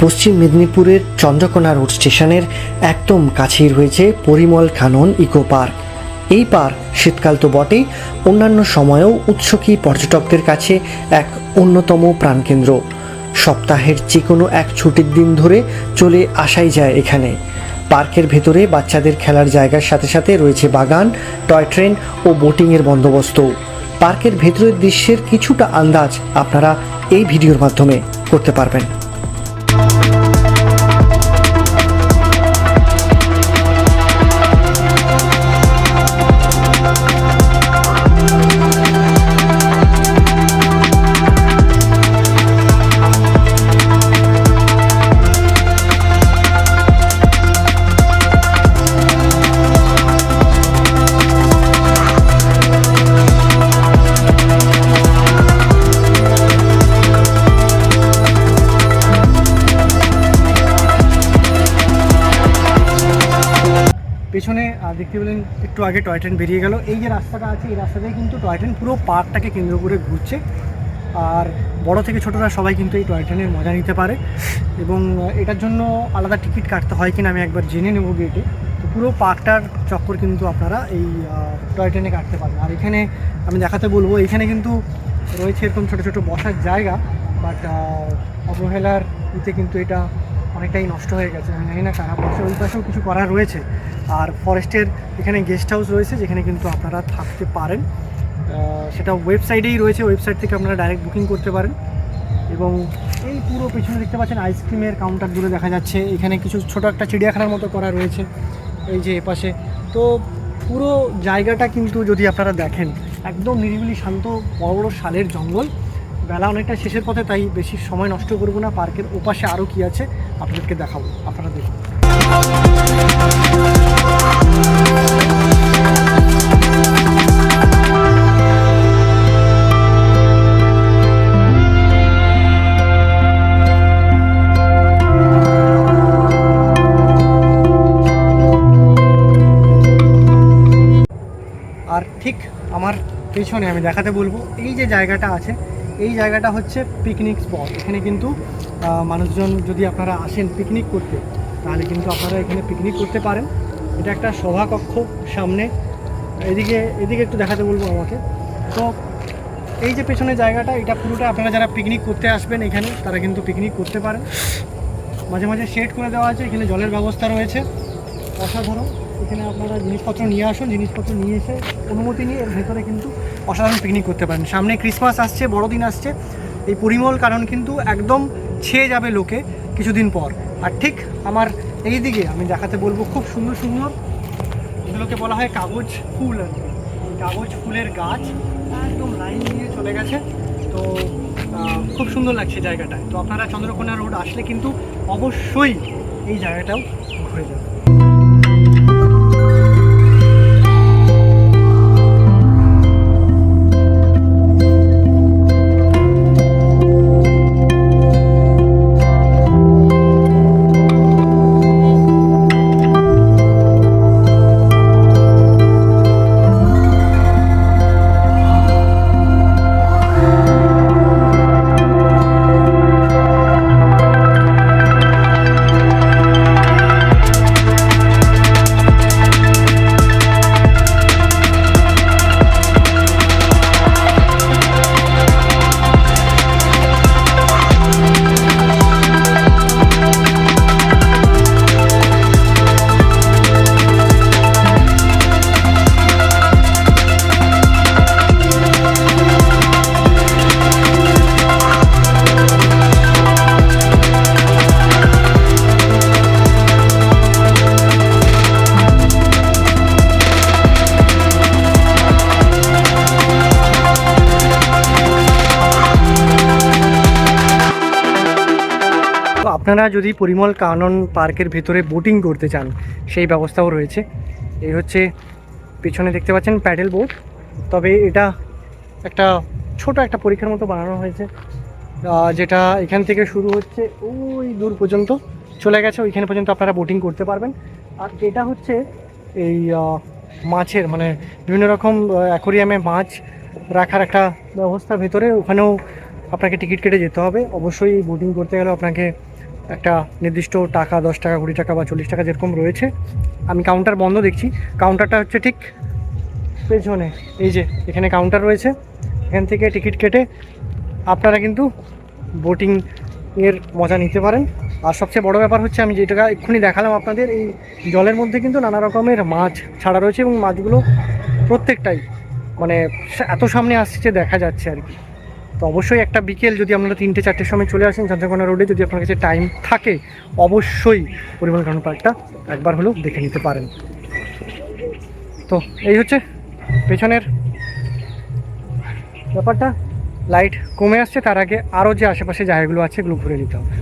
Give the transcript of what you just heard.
পশ্চিম মেদিনীপুরের চন্দ্রকোনা রোড স্টেশনের একদম কাছেই রয়েছে পরিমল খানন ইকো পার্ক এই পার্ক শীতকাল তো বটেই, অন্যান্য সময়েও উৎসুকী পর্যটকদের কাছে এক অন্যতম প্রাণকেন্দ্র। সপ্তাহের যে কোনো এক ছুটির দিন ধরে চলে আসাই যায় এখানে। পার্কের ভেতরে বাচ্চাদের খেলার জায়গার সাথে সাথে রয়েছে বাগান, টয় ট্রেন ও বোটিংয়ের বন্দোবস্ত। পার্কের ভেতরের দৃশ্যের কিছুটা আন্দাজ আপনারা এই ভিডিওর মাধ্যমে করতে পারবেন। পেছনে দেখতে পেলেন একটু আগে টয় ট্রেন বেরিয়ে গেল। এই যে রাস্তাটা আছে, এই রাস্তাতে কিন্তু টয় ট্রেন পুরো পার্কটাকে কেন্দ্র করে ঘুরছে। আর বড় থেকে ছোটরা সবাই কিন্তু এই টয় ট্রেনের মজা নিতে পারে। এবং এটার জন্য আলাদা টিকিট কাটতে হয় কিনা আমি একবার জেনে নেব গেটে তো পুরো পার্কটার চক্কর কিন্তু আপনারা এই টয় ট্রেনে কাটতে পারেন আর এখানে আমি দেখাতে বলব, এখানে কিন্তু রয়েছে এরকম ছোটো ছোটো বসার জায়গা, বাট অবহেলার ইতে কিন্তু এটা অনেকটাই নষ্ট হয়ে গেছে, আমি জানি না কারা বসে ওই পাশেও কিছু করা রয়েছে। আর ফরেস্টের এখানে গেস্ট হাউস রয়েছে, যেখানে কিন্তু আপনারা থাকতে পারেন। সেটা ওয়েবসাইটেই রয়েছে ওয়েবসাইট থেকে আপনারা ডাইরেক্ট বুকিং করতে পারেন। এবং এই পুরো পিছনে দেখতে পাচ্ছেন আইসক্রিমের কাউন্টারগুলো দেখা যাচ্ছে। এখানে কিছু ছোট একটা চিড়িয়াখানার মতো করা রয়েছে, এই যে এপাশে। তো পুরো জায়গাটা কিন্তু যদি আপনারা দেখেন, একদম নিরিবিলি শান্ত, বড় বড় শালের জঙ্গল। বেলা অনেকটা শেষের পথে, তাই বেশি সময় নষ্ট করব না। পার্কের ওপাশে আরও কি আছে? আপনাদেরকে দেখাবো, আপনারা দেখুন। আর ঠিক আমার পেছনে আমি দেখাতে বলব, এই যে জায়গাটা আছে এই জায়গাটা হচ্ছে পিকনিক স্পট এখানে কিন্তু মানুষজন যদি আপনারা আসেন পিকনিক করতে, তাহলে কিন্তু আপনারা এখানে পিকনিক করতে পারেন। এটা একটা সভাকক্ষ সামনে। এদিকে এদিকে একটু দেখাতে বলব আমাকে। তো এই যে পেছনে জায়গাটা, এটা পুরোটা আপনারা যারা পিকনিক করতে আসবেন এখানে, তারা কিন্তু পিকনিক করতে পারেন। মাঝে মাঝে শেড করে দেওয়া আছে, এখানে জলের ব্যবস্থা রয়েছে। অসাধারণ। এখানে আপনারা জিনিসপত্র নিয়ে আসুন, জিনিসপত্র নিয়ে এসে অনুমতি নিয়ে এর ভেতরে কিন্তু অসাধারণ পিকনিক করতে পারেন। সামনে ক্রিসমাস আসছে, বড়দিন আসছে। এই পরিমল কারণ কিন্তু একদম ছেয়ে যাবে লোকে কিছুদিন পর। আর ঠিক আমার এই দিকে আমি দেখাতে বলব খুব সুন্দর সুন্দর এগুলোকে বলা হয় কাগজ ফুল আর কাগজ ফুলের গাছ একদম লাইন দিয়ে চলে গেছে। তো খুব সুন্দর লাগছে জায়গাটায় তো আপনারা চন্দ্রকোনা রোড আসলে কিন্তু অবশ্যই এই জায়গাটাও ঘুরে যাবেন। আপনারা যদি পরিমল কানন পার্কের ভেতরে বোটিং করতে চান, সেই ব্যবস্থাও রয়েছে। এই হচ্ছে পেছনে দেখতে পাচ্ছেন প্যাডেল বোট তবে এটা একটা ছোট একটা পরীক্ষার মতো বানানো হয়েছে। যেটা এখান থেকে শুরু হচ্ছে ওই দূর পর্যন্ত। চলে গেছে, ওইখানে পর্যন্ত আপনারা বোটিং করতে পারবেন। আর এটা হচ্ছে এই মাছের মানে বিভিন্ন রকম অ্যাকোরিয়ামে মাছ রাখার একটা ব্যবস্থা ভেতরে। ওখানেও আপনাকে টিকিট কেটে যেতে হবে। অবশ্যই বোটিং করতে গেলে আপনাকে একটা নির্দিষ্ট টাকা, দশ টাকা, কুড়ি টাকা বা চল্লিশ টাকা যেরকম রয়েছে, আমি কাউন্টার বন্ধ দেখছি। কাউন্টারটা হচ্ছে ঠিক পেছনে। এই যে, এখানে কাউন্টার রয়েছে। এখান থেকে টিকিট কেটে আপনারা কিন্তু বোটিং এর মজা নিতে পারেন। আর সবচেয়ে বড় ব্যাপার হচ্ছে, আমি যেটা এক্ষুনি দেখালাম আপনাদের, এই জলের মধ্যে কিন্তু নানা রকমের মাছ ছাড়া রয়েছে এবং মাছগুলো প্রত্যেকটাই মানে এত সামনে আসছে, দেখা যাচ্ছে আর কি। তো অবশ্যই একটা বিকেল যদি আপনারা তিনটে, চারটের সময় চলে আসেন চন্দ্রকোনা রোডে, যদি আপনার কাছে টাইম থাকে, অবশ্যই পরিবহন কারণ পার্কটা একবার হলেও দেখে নিতে পারেন। তো এই হচ্ছে পেছনের ব্যাপারটা। লাইট কমে আসছে, তার আগে আরও যে আশেপাশে জায়গাগুলো আছে, এগুলো ঘুরে নিতে হবে।